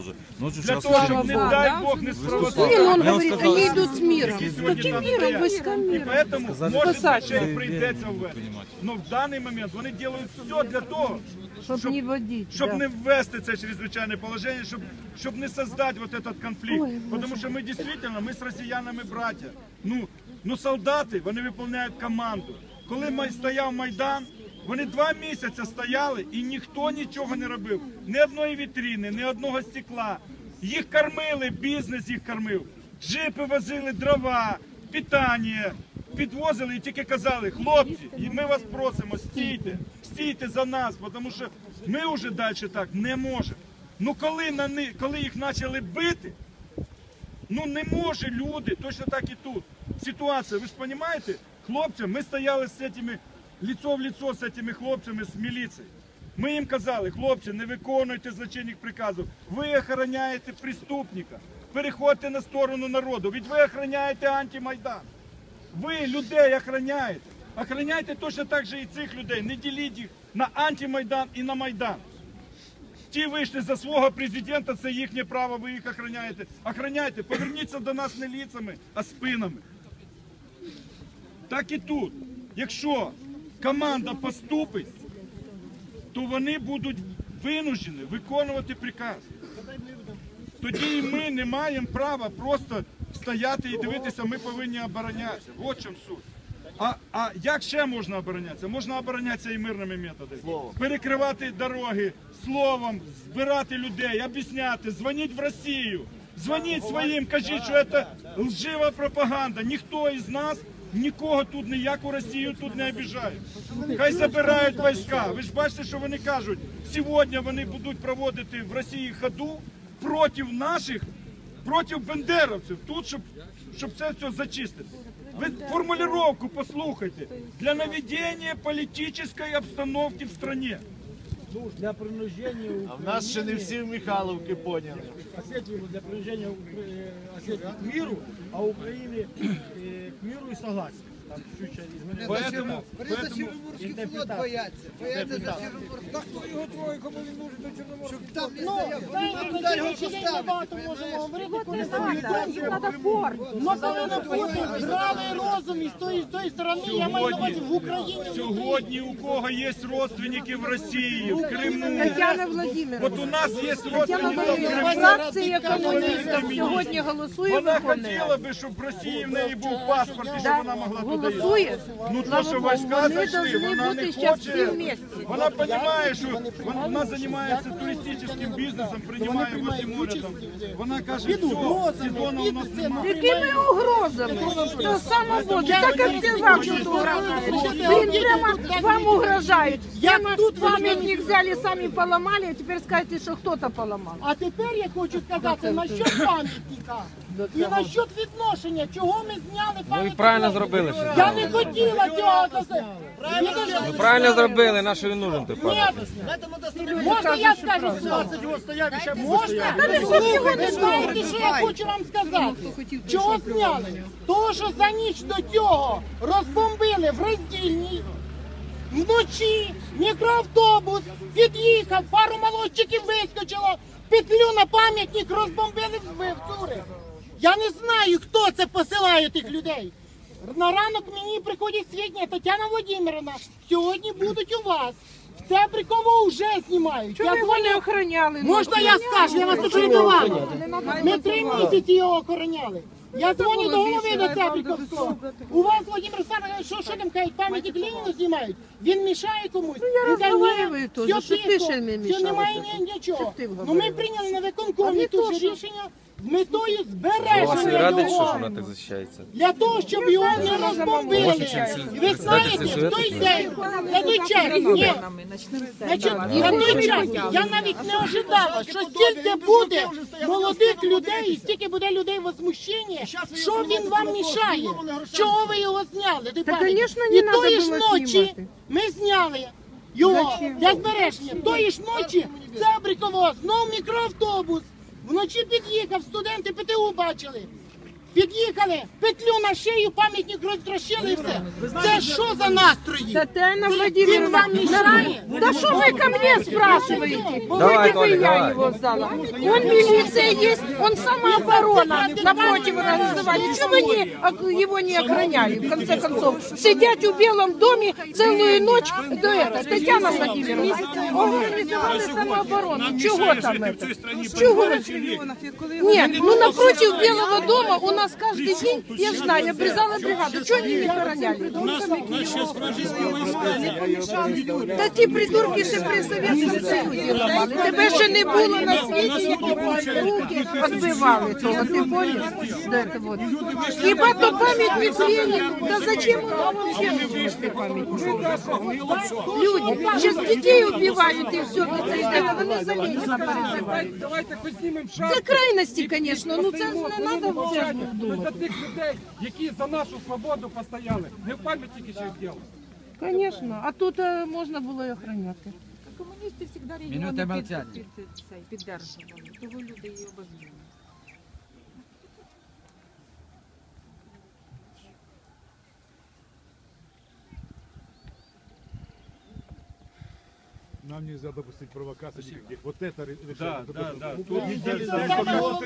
уже. Ночью Для вчера того, щоб, слышали, не что- дай Бог, не Выступал. спровоцировать. Він, он Я вам говорит, сказал, они что- идут с миром. які сьогодні Каким там миром? стоять. Войскам І мира. поэтому, Сказали, може, Посадки. ще й Вы прийдеться веру ввести. понимать. Ну, в даний момент вони роблять все для того, Щоб щоб- не водить. щоб да. не ввести це чрезвичайне положення, щоб, щоб не создати вот этот конфлікт. Ой, Боже. Тому що ми дійсно, ми з росіянами браття. Ну, ну солдати, вони виконують команду. Коли май- стояв Майдан, вони два місяці стояли і ніхто нічого не робив. Ні одної вітрини, ні одного стекла. Їх кормили, бізнес їх кормив. Джипи возили дрова, питання. Підвозили і тільки казали, хлопці, і ми вас просимо, стійте, стійте за нас, тому що ми вже далі так не можемо. Ну коли на них, коли їх почали бити, ну не може люди, точно так і тут. Ситуація, ви ж розумієте, хлопцям, ми стояли з цими, лицо в лицо з цими хлопцями з міліції. Ми їм казали, хлопці, не виконуйте злочинних приказів. Ви охороняєте преступника. Переходьте на сторону народу. Ведь ви охороняєте антимайдан. Ви людей охороняєте. Охороняйте точно так же і цих людей. Не діліть їх на антимайдан і на майдан. Ті вийшли за свого президента, це їхнє право, ви їх охороняєте. Охороняйте, поверніться до нас не ліцями, а спинами. Так і тут. Якщо команда поступить, то вони будуть винужені виконувати приказ. Тоді і ми не маємо права просто стояти і дивитися, ми повинні оборонятися. От чому суть. А, а як ще можна оборонятися? Можна оборонятися і мирними методами. Перекривати дороги словом, збирати людей, об'ясняти, дзвоніть в Росію, дзвоніть своїм, кажіть, що це лжива пропаганда. Ніхто із нас нікого тут ніяку Росію тут не обіжає. Хай забирають війська. Ви ж бачите, що вони кажуть. Сьогодні вони будуть проводити в Росії ходу проти наших, проти бендеровців, тут, щоб, щоб це все зачистити. Ви формулировку послухайте. Для наведення політичної обстановки в стране для принуждения А в нас ще не всі в Михайловки поняли. Осетии для принуждения э, Осетии к миру, а Украины э, к миру и согласию. Поэтому, поэтому Чорноморський флот бояться. Бояться за Чорноморський флот. Хто його твоє, кому він нужен до Чорноморського там не стояв. Вони туди його поставити. можемо говорити, коли їм треба порт. Ну, повинно бути здравий розум і з тої, з тої сторони, я маю на увазі в Україні. сьогодні у кого є родственники в Росії, в Криму. Тетяна Владимировна. От у нас є Тетяна родственники в Криму. фракція комуністів сьогодні голосує, Вона виконує. хотіла би, щоб в Росії в неї був паспорт і щоб вона могла туди їхати. Голосує. Ну то, що вони зайшли, вона бути не зараз всі хоче. Вона розуміє, що вона, вона займається туристичним бізнесом, приймає возле моря там. Вона каже, все, сезону у нас немає. Якими угрозами? То саме Боже, так як ти вам тут угрожають. Прямо вам угрожають. Прямо тут памятник взяли, самі поламали, а тепер скажете, що хто-то поламав. А тепер я хочу сказати насчет пам'ятника і насчет відношення, чого ми зняли пам'ятник. правильно зробили, що Я не хотіла цього. це все. Підожди. Ви правильно зробили, на що він нужен той Ні, пам'ятник. можна я скажу ситуацію? Можна? Слухайте, знаєте, що я хочу вам сказати? Чого зняли? Того, що за ніч до цього розбомбили в роздільній, вночі мікроавтобус під'їхав, пару молодчиків вискочило, петлю на пам'ятник розбомбили вбив Цурих. Я не знаю, хто це посилає тих людей. На ранок мені приходять свідчення Тетяна Володимировна. Сьогодні будуть у вас. Це Бриково вже знімають. Чому Я його не охороняли? Можна я скажу, я вас не перебивала. Ми три місяці його охороняли. Я дзвоню до голови до Цебріковського. У вас Володимир Олександрович, що, що там кажуть, пам'ятник Леніну знімають? Він мішає комусь. Ну, я розмовляю теж, що ти ще не все немає ні- нічого. Ну ми прийняли на виконкомі тут же рішення з метою Вас збереження радить, що ж його. вона так захищається? Для того, щоб його не розбомбили. Ви знаєте, в той день, на той час, ні, Значить, на той час я навіть не ожидала, що стільки буде молодих людей і стільки буде людей возмущення, що він вам мішає, чого ви його зняли? Ти Та, пам'ятаєш? конечно, не І надо тої ж було ночі знімати. ми зняли його для збереження. Тої ж ночі Цебрикова знов мікроавтобус. Вночі під'їхав, студенти ПТУ бачили. Під'їхали, петлю на шию, пам'ятник розтрощили і все. Це що за настрої? Татьяна Він Владимировна, вам мешає? да что вы ко мне спрашиваете? Давай, Давайте Толик, вы я давай. его сдала. Он милиция есть, он самооборона напротив организовали. Чего вы не, ок- его не охраняли, в конце концов? Сидят в Белом доме целую ночь до этого. Татьяна Владимировна, организовали самооборону. Чего там это? Чего? Нет, ну напротив Белого дома у нас каждый день, я знаю, обрезала бригаду. Чего они не охраняли? Та ті придурки ще при Совєтському Союзі. Тебе ще не було на світі, які руки відбивали того. Ти поняв? Да, це вот. Хіба то пам'ятник Леніну? Та зачем нам вообще пам'ятник? Люди, зараз дітей убивають і все, до це йде. Вони за Леніна переживають. Це крайності, звісно, ну це ж не треба Це думати. за тих людей, які за нашу свободу постояли. Не в пам'ятники ще діло. Звісно, а тут е, можна було і охороняти. Комуністи завжди регіони під, під, під, цей, піддержували. Того люди і обозначили. Нам нельзя допустить провокаций никаких. Вот это решение. Да, да, да.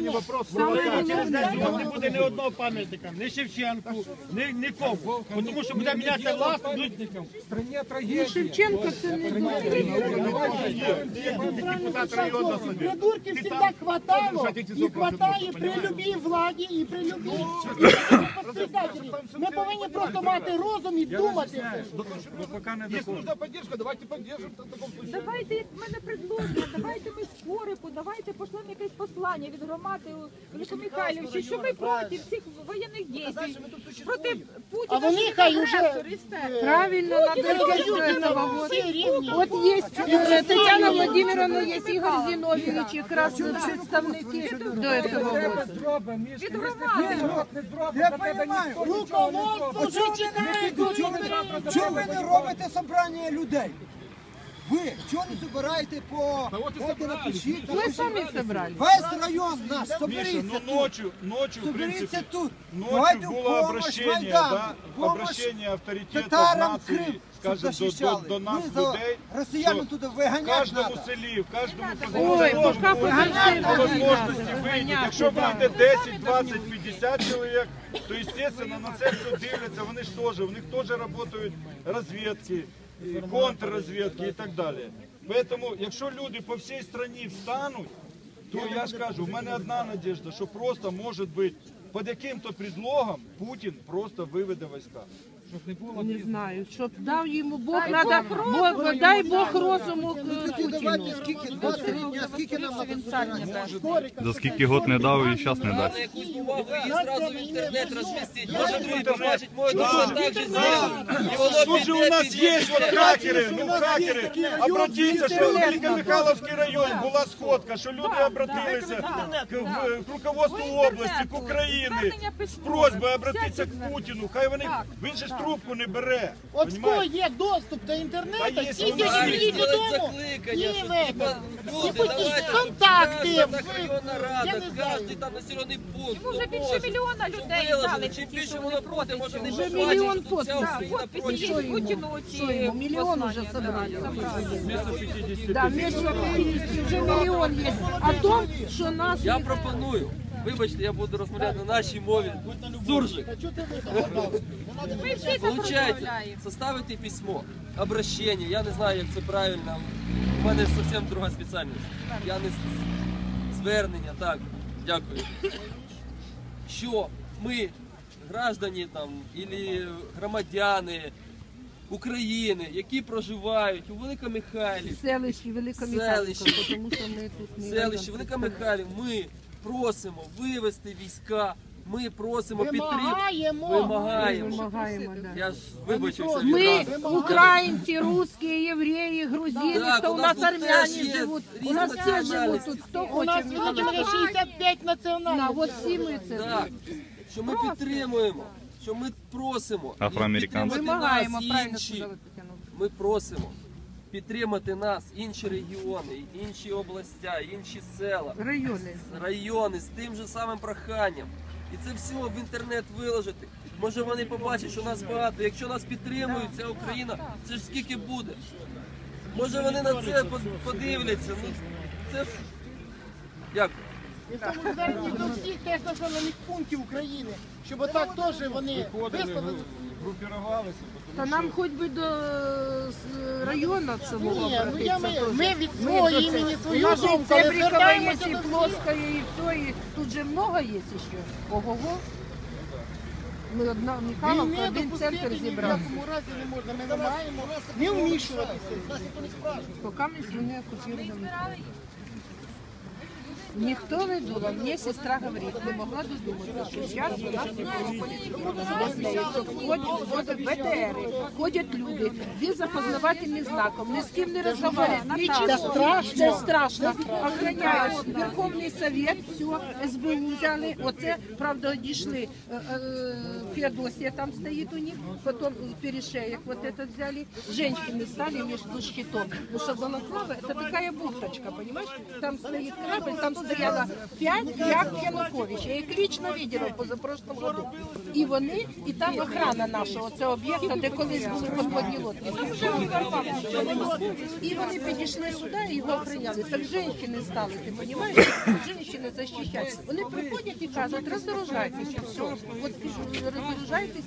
Не вопрос Не буде ні одного пам'ятника, ні Шевченку, ні нікому. Тому що буде мінятися власть, Пам'ятникам в стране трагедія. Шевченко це не Придурків завжди хватало і хватає при любій владі і при любій председателі. Ми повинні просто мати розум і думати. Если нужна поддержка, давайте поддержим. в таком случае. Давайте в мене предложення, давайте ми скорику, давайте пошлемо якесь послання від громади у Великомихайлівці, що ми проти цих воєнних дій, проти Путіна, А вони що хай він уже, агресор, і все. Правильно, надо Передають до этого. Вот. всі рівні. Вот есть э, Татьяна Владимировна, есть Игорь Зиновьевич, якраз представники до этого. Тебе вот. зробимо, Міш, Від ми громади. не зробимо, за тебе ніхто нічого не зробить. Руководство починають Чого ми завтра за Чому тебе ви не зробимо? робите собрання людей? Ви чого не збираєте по ході напишіть? Мы сами собрали. Весь район наш, Миша, соберіться ну тут. ночью, ночью, в Соберіться принципе, тут. ночью Давайте в было помощь обращение, да, в помощь обращение авторитетов татарам нации, Крим, щоб скажем, до, до, захищали. до нас, Ми за людей, росіян туди в виганяти треба. селі, в каждому Ой, поселку пока подожди, по возможности вийти. Якщо вийде 10, 20, 50 чоловік, то, естественно, на це все дивляться, вони ж теж, у них теж працюють розвідки, контррозвідки і так далі. Тому, якщо люди по всій країні встануть, то я ж кажу, в мене одна надіжда, що просто може бути під яким-то предлогом Путін просто виведе війська. Щоб не було Не знаю, щоб дав йому Бог, надо, Бог, дай Бог розуму е, Путіну. давайте скільки, 23 дня, скільки нам на собрання? За скільки год не дав і зараз не дасть. якусь увагу її зразу в інтернет розмістить. Може другі побачить, може точно так же зробить. І воно Тут же у піде, нас піде, є хакери, ну хакери. Обратіться, що в Михайловський район була сходка, що люди обратилися к, в- к руководству області, к Україні з просьбою обратитися к Путіну. Хай вони, він же ж трубку не бере. От в кого є доступ до інтернету, є, всі ну, сьогодні додому. закликання, і що ви- типа, і люди, пустіть давайте, контакти. кожна так районна рада, кожен там населений пункт. Йому вже ну, більше мільйона людей дали Чим такі, більше що вони проти може не Вже мільйон що Путіну Що ці йому, мільйон уже собрали. да, между 50 уже мільйон є. А то, що нас... Я пропоную. Вибачте, я буду розмовляти на нашій мові. Суржик. Ми всі Получається, составити письмо, обращення, я не знаю, як це правильно. У мене зовсім друга спеціальність. Я не з- звернення, так, дякую. Що ми, граждані там, і громадяни України, які проживають у Великомихайлі, Селищі Великомихайлівка, Селищі. тому що ми тут не селищі Велика Михайлів, ми просимо вивести війська, ми просимо підтримати. Вимагаємо. Вимагаємо. Я ж вибачився Ми українці, русські, євреї, грузини, Так, хто у у нас нас тут теж є живуть. У нас всі живуть національності. тут, хто У нас Володимирі 65 Да, національностей. от всі ми це. Так, що ми підтримуємо, що ми просимо. Афроамериканці. підтримати Вимагаємо, нас правильно інші. сказала Тетяна. Ми просимо підтримати нас, інші регіони, інші областя, інші села. Райони. райони з тим же самим проханням. і це все в інтернет виложити. Може вони побачать, що нас багато. Якщо нас підтримують, ця Україна, це ж скільки буде. Може вони на це подивляться. Ну, це ж... Дякую. І в тому зверненні до всіх теж населених пунктів України, щоб отак теж вони висловили. Групірувалися, Та нам хоч би до з району самого Ні, ну я ми, обратитися теж. ми від свого до імені свою думку, це але Брикова звертаємося є, до і всіх. Плоская, і все, і тут же много є ще. Ого-го. Ми одна Михайловка, Війни один допустити центр ні в зібрав. якому разі не можна. Ми вимагаємо не вмішуватися. Поки ми вони окуповані. Ніхто не думав, мені сестра говорить, не могла додуматися, що зараз у нас ходять, ходять БТРи, ходять люди, без опознавательним знаком, ні з ким не розмовляють, нічого. Це страшно. Це страшно. Охраняють Верховний Совет, все, СБУ взяли, оце, правда, дійшли, е, е, Феодосія там стоїть у них, потом перешеек вот этот взяли, женщины стали между щитом, потому что Балаклава это такая бухточка, понимаешь, там стоит корабль, там стояло 5 яхт Януковича, я їх лично видела в позапрошлому. І вони, і там охрана нашого, це об'єкта, де колись були подводні лодки. І вони підійшли сюди і його охраняли. Так жінки стали, ти розумієш? Жінки захищають. Вони приходять і кажуть, роздорожайтеся, все. От розоружайтеся.